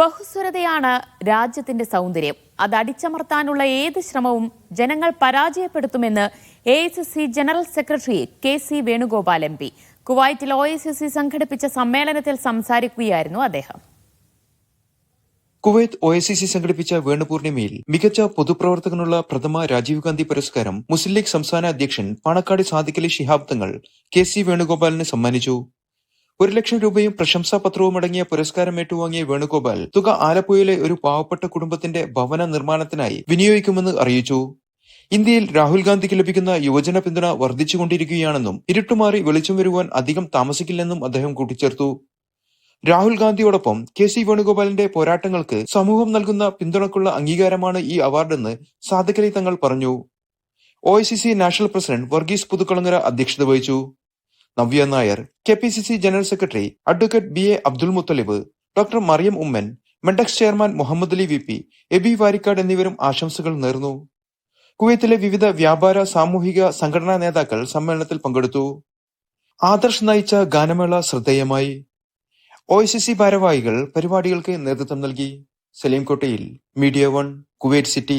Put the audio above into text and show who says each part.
Speaker 1: ബഹുസ്വരതയാണ് രാജ്യത്തിന്റെ സൗന്ദര്യം അത് അടിച്ചമർത്താനുള്ള ഏത് ശ്രമവും ജനങ്ങൾ പരാജയപ്പെടുത്തുമെന്ന് A S S C general secretary K C Venugopal M P കുവൈറ്റിൽ ഒ എസ് എസ് സി സംഘടിപ്പിച്ച സമ്മേളനത്തിൽ സംസാരിക്കുകയായിരുന്നു അദ്ദേഹം
Speaker 2: Kuwait O S C C സംഘടിപ്പിച്ച വേണുപൂർണിമയിൽ മികച്ച പൊതുപ്രവർത്തകനുള്ള പ്രഥമ രാജീവ് ഗാന്ധി പുരസ്കാരം മുസ്ലിം ലീഗ് സംസ്ഥാന അധ്യക്ഷൻ പാണക്കാട് സാദിഖലി ശിഹാബ് തങ്ങൾ കെ സി വേണുഗോപാലിന് സമ്മാനിച്ചു ഒരു ലക്ഷം രൂപയും പ്രശംസാപത്രവും അടങ്ങിയ പുരസ്കാരം ഏറ്റുവാങ്ങിയ വേണുഗോപാൽ തുക ആലപ്പുഴയിലെ ഒരു പാവപ്പെട്ട കുടുംബത്തിന്റെ ഭവന നിർമ്മാണത്തിനായി വിനിയോഗിക്കുമെന്ന് അറിയിച്ചു ഇന്ത്യയിൽ രാഹുൽ ഗാന്ധിക്ക് ലഭിക്കുന്ന യുവജന പിന്തുണ വർദ്ധിച്ചുകൊണ്ടിരിക്കുകയാണെന്നും ഇരുട്ടുമാറി വെളിച്ചം വരുവാൻ അധികം താമസിക്കില്ലെന്നും അദ്ദേഹം കൂട്ടിച്ചേർത്തു രാഹുൽ ഗാന്ധിയോടൊപ്പം കെ സി വേണുഗോപാലിന്റെ പോരാട്ടങ്ങൾക്ക് സമൂഹം നൽകുന്ന പിന്തുണക്കുള്ള അംഗീകാരമാണ് ഈ അവാർഡെന്ന് സാധുക്കലി തങ്ങൾ പറഞ്ഞു O national president Varghese Puthukkulangara അധ്യക്ഷത വഹിച്ചു Navya Nair K P C C general secretary advocate B A Abdul Muthalib doctor Mariyam Oommen Medex chairman Muhammad Ali V P A B Varikkad എന്നിവരും ആശംസകൾ നേർന്നു കുവൈത്തിലെ വിവിധ വ്യാപാര സാമൂഹിക സംഘടനാ നേതാക്കൾ സമ്മേളനത്തിൽ പങ്കെടുത്തു ആദർശ് നയിച്ച ഗാനമേള ശ്രദ്ധേയമായി ഒ സി സി ഭാരവാഹികൾ പരിപാടികൾക്ക് നേതൃത്വം നൽകി സലീംകോട്ടയിൽ മീഡിയ വൺ കുവൈറ്റ് സിറ്റി